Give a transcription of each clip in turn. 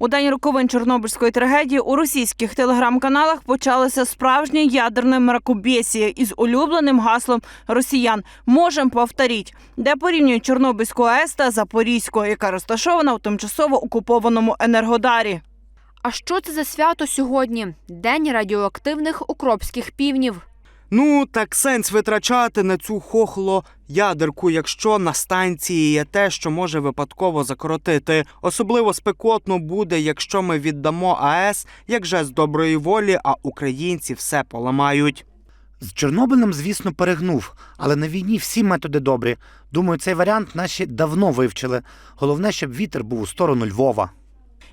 У день роковин Чорнобильської трагедії у російських телеграм-каналах почалася справжня ядерна мракобесія із улюбленим гаслом росіян «Можем повторіть», де порівнюють Чорнобильську АЕС та Запорізьку, яка розташована у тимчасово окупованому Енергодарі. А що це за свято сьогодні? День радіоактивних укропських півнів. Ну, так сенс витрачати на цю хохло ядерку, якщо на станції є те, що може випадково закоротити. Особливо спекотно буде, якщо ми віддамо АЕС як жест доброї волі, а українці все поламають. З Чорнобилем, звісно, перегнув, але на війні всі методи добрі. Думаю, цей варіант наші давно вивчили. Головне, щоб вітер був у сторону Львова.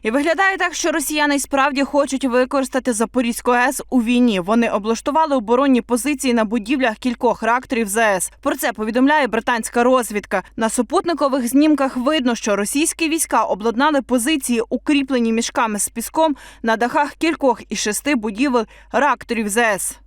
І виглядає так, що росіяни справді хочуть використати Запорізьку АЕС у війні. Вони облаштували оборонні позиції на будівлях кількох реакторів ЗАЕС. Про це повідомляє британська розвідка. На супутникових знімках видно, що російські війська обладнали позиції, укріплені мішками з піском на дахах кількох із шести будівель реакторів ЗАЕС.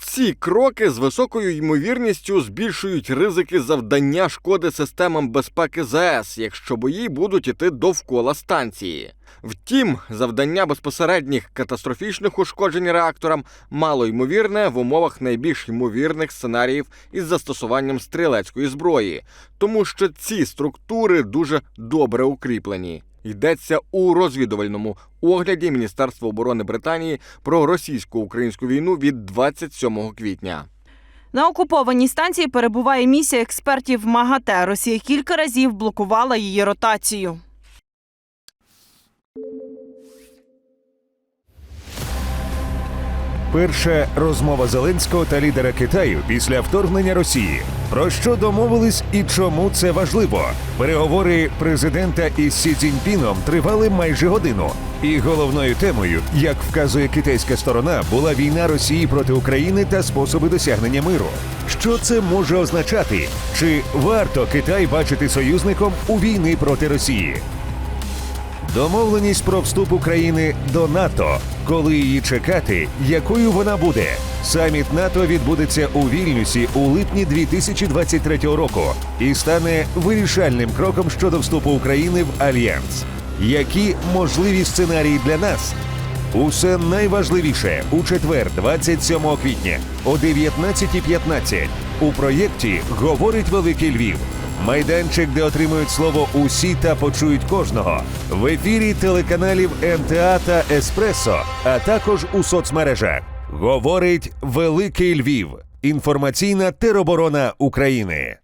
Ці кроки з високою ймовірністю збільшують ризики завдання шкоди системам безпеки ЗАЕС, якщо бої будуть іти довкола станції. Втім, завдання безпосередніх катастрофічних ушкоджень реакторам мало ймовірне в умовах найбільш ймовірних сценаріїв із застосуванням стрілецької зброї, тому що ці структури дуже добре укріплені. Йдеться у розвідувальному огляді Міністерства оборони Британії про російсько-українську війну від 27 квітня. На окупованій станції перебуває місія експертів МАГАТЕ. Росія кілька разів блокувала її ротацію. Перша розмова Зеленського та лідера Китаю після вторгнення Росії. Про що домовились і чому це важливо? Переговори президента із Сі Цзіньпіном тривали майже годину. І головною темою, як вказує китайська сторона, була війна Росії проти України та способи досягнення миру. Що це може означати? Чи варто Китай бачити союзником у війни проти Росії? Домовленість про вступ України до НАТО. Коли її чекати, якою вона буде? Саміт НАТО відбудеться у Вільнюсі у липні 2023 року і стане вирішальним кроком щодо вступу України в альянс. Які можливі сценарії для нас? Усе найважливіше у четвер, 27 квітня о 19.15 у проєкті говорить Великий Львів. Майданчик, де отримують слово усі та почують кожного в ефірі телеканалів МТА та Еспресо, а також у соцмережах. Говорить Великий Львів. Інформаційна тероборона України.